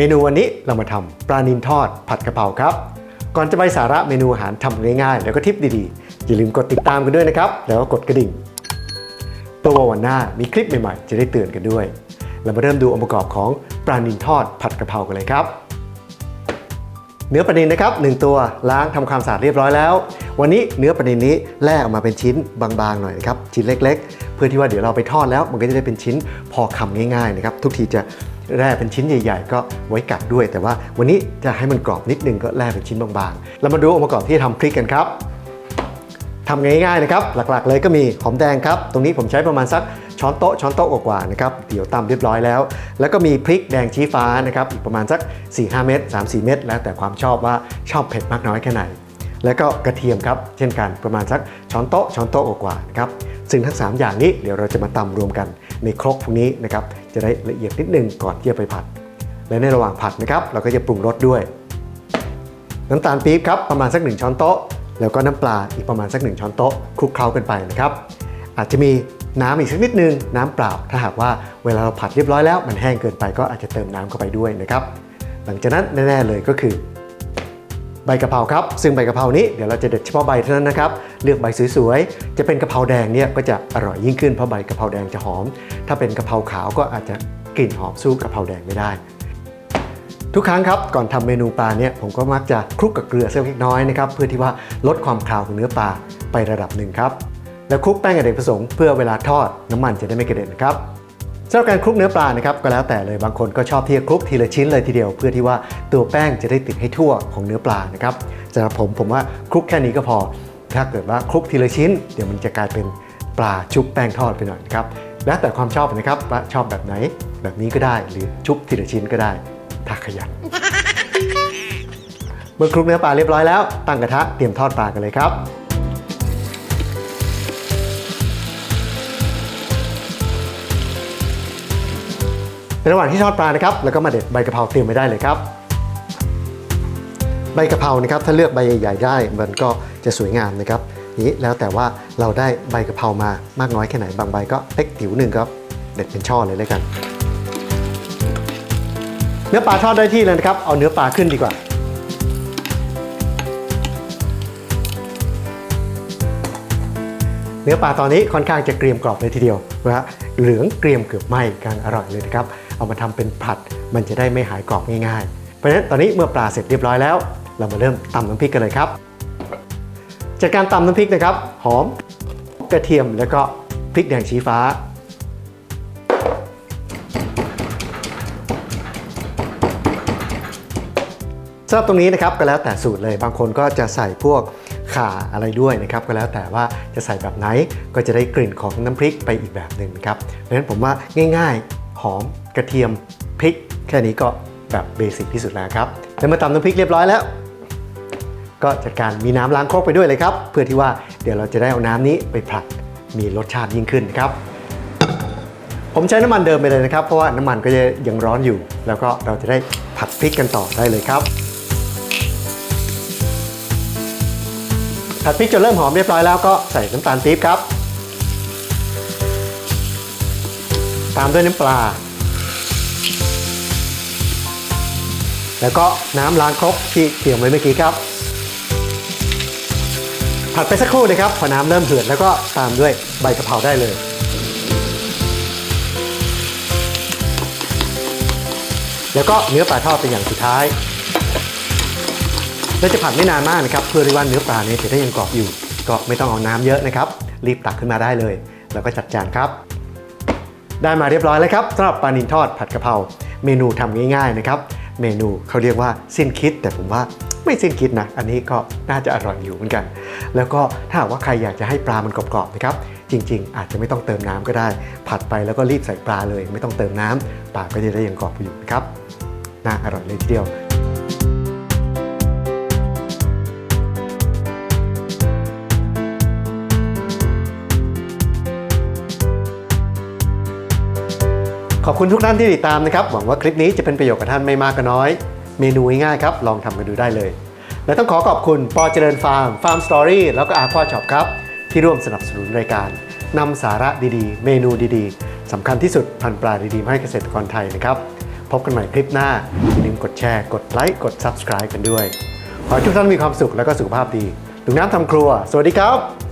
เมนูวันนี้เรามาทำปลานิลทอดผัดกะเพราครับ ก่อนจะไปสาระเมนูอาหารทำง่ายๆ แล้วก็ทิปดีๆ อย่าลืมกดติดตามกันด้วยนะครับ แล้วก็กดกระดิ่งเพื่อว่าวันหน้ามีคลิปใหม่ๆ จะได้เตือนกันด้วย เรามาเริ่มดูองค์ประกอบของปลานิลทอดผัดกะเพรากันเลยครับ เนื้อปลานิลนะครับหนึ่งตัวล้างทำความสะอาดเรียบร้อยแล้ว วันนี้เนื้อปลานิลนี้แล่ออกมาเป็นชิ้นบางๆหน่อยนะครับชิ้นเล็ก ๆ เพื่อที่ว่าเดี๋ยวเราไปทอดแล้ว มันก็จะได้เป็นชิ้นพอคำง่ายๆนะครับทุกทีจะ แล่เป็นชิ้นใหญ่ ๆ ก็ไว้กัดด้วย แต่ว่าวันนี้จะให้มันกรอบนิดนึงก็แล่เป็นชิ้นบางๆ เรามาดูองค์ประกอบที่จะทำพริกกันครับทำง่ายๆนะครับ หลักๆ เลยก็มีหอมแดงครับ ตรงนี้ผมใช้ประมาณสักช้อนโต๊ะช้อนโต๊ะกว่าๆนะครับ เดี๋ยวตำเรียบร้อยแล้ว แล้วก็มีพริกแดงชี้ฟ้านะครับอีกประมาณสัก 4-5 เม็ด3-4 เม็ดแล้วแต่ความชอบว่าชอบเผ็ดมากน้อยแค่ไหน แล้วก็กระเทียมครับ เช่นกันประมาณสักช้อนโต๊ะช้อนโต๊ะกว่าๆนะครับ ซึ่งทั้ง 3 อย่างนี้เดี๋ยวเราจะมาตำรวมกัน ในครกพวกนี้นะครับจะได้ละเอียดนิดนึงก่อนที่จะไปผัด และในระหว่างผัดนะครับเราก็จะปรุงรสด้วย น้ำตาลปี๊บครับประมาณสัก 1 ช้อนโต๊ะ แล้วก็น้ำปลาอีกประมาณสัก 1 ช้อนโต๊ะคลุกเคล้ากันไปนะครับอาจจะมีน้ำอีกสักนิดนึงน้ำเปล่า ถ้าหากว่าเวลาเราผัดเรียบร้อยแล้ว มันแห้งเกินไปก็อาจจะเติมน้ำเข้าไปด้วยนะครับหลังจากนั้นแน่ๆเลยก็คือ ใบกะเพราครับ ซึ่งใบกะเพรานี้เดี๋ยวเราจะเด็ดเฉพาะใบเท่านั้นนะครับ เลือกใบสวยๆ จะเป็นกะเพราแดงเนี่ยก็จะอร่อยยิ่งขึ้นเพราะใบกะเพราแดงจะหอม ถ้าเป็นกะเพราขาวก็อาจจะกลิ่นหอมสู้กะเพราแดงไม่ได้ ทุกครั้งครับก่อนทำเมนูปลาเนี่ยผมก็มักจะคลุกกับเกลือสักเล็กน้อยนะครับเพื่อที่ว่าลดความคาวของเนื้อปลาไประดับหนึ่งครับแล้วคลุกแป้งอเนกประสงค์เพื่อเวลาทอดน้ำมันจะได้ไม่กระเด็นนะครับ สำหรับการคลุกเนื้อปลานะครับก็แล้วแต่เลยบางคนก็ชอบที่จะคลุกทีละชิ้นเลยทีเดียว เพื่อที่ว่าตัวแป้งจะได้ติดให้ทั่วของเนื้อปลานะครับสำหรับผมผมว่าคลุกแค่นี้ก็พอ ถ้าเกิดว่าคลุกทีละชิ้น เดี๋ยวมันจะกลายเป็นปลาชุบแป้งทอดไปหน่อยนะครับแล้วแต่ความชอบนะครับว่าชอบแบบไหน แบบนี้ก็ได้หรือชุบทีละชิ้นก็ได้ถ้าขยันเมื่อคลุกเนื้อปลาเรียบร้อยแล้วตั้งกระทะเตรียมทอดปลากันเลยครับ ระหว่างที่ทอดปลานะครับแล้วก็มาเด็ดใบกะเพราเตรียมไว้ได้เลยครับ ใบกะเพรานะครับถ้าเลือกใบใหญ่ ๆ ได้มันก็จะสวยงามนะครับนี้แล้วแต่ว่าเราได้ใบกะเพรามามากน้อยแค่ไหนบางใบก็เล็กติ๋วหนึ่งครับเด็ดเป็นช่อเลยเลยกัน เนื้อปลาทอดได้ที่เลยนะครับ เอาเนื้อปลาขึ้นดีกว่าเนื้อปลาตอนนี้ค่อนข้างจะเกรียมกรอบเลยทีเดียวนะฮะเหลืองเกรียมเกือบไหม้กำลังอร่อยเลยนะครับ เอามาทำเป็นผัด มันจะได้ไม่หายกรอบง่ายๆ เพราะฉะนั้นตอนนี้เมื่อปลาเสร็จเรียบร้อยแล้ว เรามาเริ่มตำน้ำพริกกันเลยครับ จากการตำน้ำพริกนะครับ หอมกระเทียมแล้วก็พริกแดงชี้ฟ้า สำหรับตรงนี้นะครับก็แล้วแต่สูตรเลย บางคนก็จะใส่พวกข่าอะไรด้วยนะครับก็แล้วแต่ว่าจะใส่แบบไหนก็จะได้กลิ่นของน้ำพริกไปอีกแบบหนึ่งครับเพราะนั้นผมว่าง่าย ๆ หอม กระเทียมพริก แค่นี้ก็แบบเบสิกที่สุดแล้วครับแล้วมื่อตำน้ำพริกเรียบร้อยแล้วก็จัดการมีน้ำล้างครกไปด้วยเลยครับ เพื่อที่ว่าเดี๋ยวเราจะได้เอาน้ำนี้ไปผัดมีรสชาติยิ่งขึ้นครับ ผมใช้น้ำมันเดิมไปเลยนะครับ เพราะว่าน้ำมันก็จะยังร้อนอยู่ แล้วก็เราจะได้ผัดพริกกันต่อได้เลยครับ ผัดพริกจนเริ่มหอมเรียบร้อยแล้วก็ใส่น้ำตาลปี๊บครับ ตามด้วยน้ำปลา แล้วก็น้ำล้างครกที่เตรียมไว้เมื่อกี้ครับ ผัดไปสักครู่เลยครับพอน้ำเริ่มเดือดแล้วก็ตามด้วยใบกะเพราได้เลยแล้วก็เนื้อปลาทอดเป็นอย่างสุดท้าย และจะผัดไม่นานมากนะครับ เพื่อที่ว่าเนื้อปลาเนี่ยจะได้ยังกรอบอยู่ ก็ไม่ต้องเอาน้ำเยอะนะครับ รีบตักขึ้นมาได้เลย แล้วก็จัดจานครับ ได้มาเรียบร้อยแล้วครับสำหรับปลานิลทอดผัดกะเพราเมนูทำง่ายๆนะครับ เมนูเขาเรียกว่าสิ้นคิด แต่ผมว่าไม่สิ้นคิดนะ อันนี้ก็น่าจะอร่อยอยู่เหมือนกัน แล้วก็ถ้าหากว่าใครอยากจะให้ปลามันกรอบๆนะครับจริง ๆ อาจจะไม่ต้องเติมน้ำก็ได้ ผัดไปแล้วก็รีบใส่ปลาเลย ไม่ต้องเติมน้ำปลาก็จะได้ยังกรอบอยู่นะครับน่าอร่อยเลยทีเดียว ขอบคุณทุกท่านที่ติดตามนะครับ หวังว่าคลิปนี้จะเป็นประโยชน์กับท่านไม่มากก็น้อย เมนูง่ายๆครับ ลองทำกันดูได้เลย และต้องขอขอบคุณปอเจริญฟาร์มฟาร์มสตอรี่แล้วก็อาควาช็อปครับ ที่ร่วมสนับสนุนรายการนำสาระดีๆ เมนูดีๆสำคัญที่สุดพันปลาดีๆมาให้เกษตรกรไทยนะครับ พบกันใหม่คลิปหน้าอย่าลืมกดแชร์ กดไลค์กด Subscribe กันด้วย ขอให้ทุกท่านมีความสุขและก็สุขภาพดีลุงน้ำทำครัว สวัสดีครับ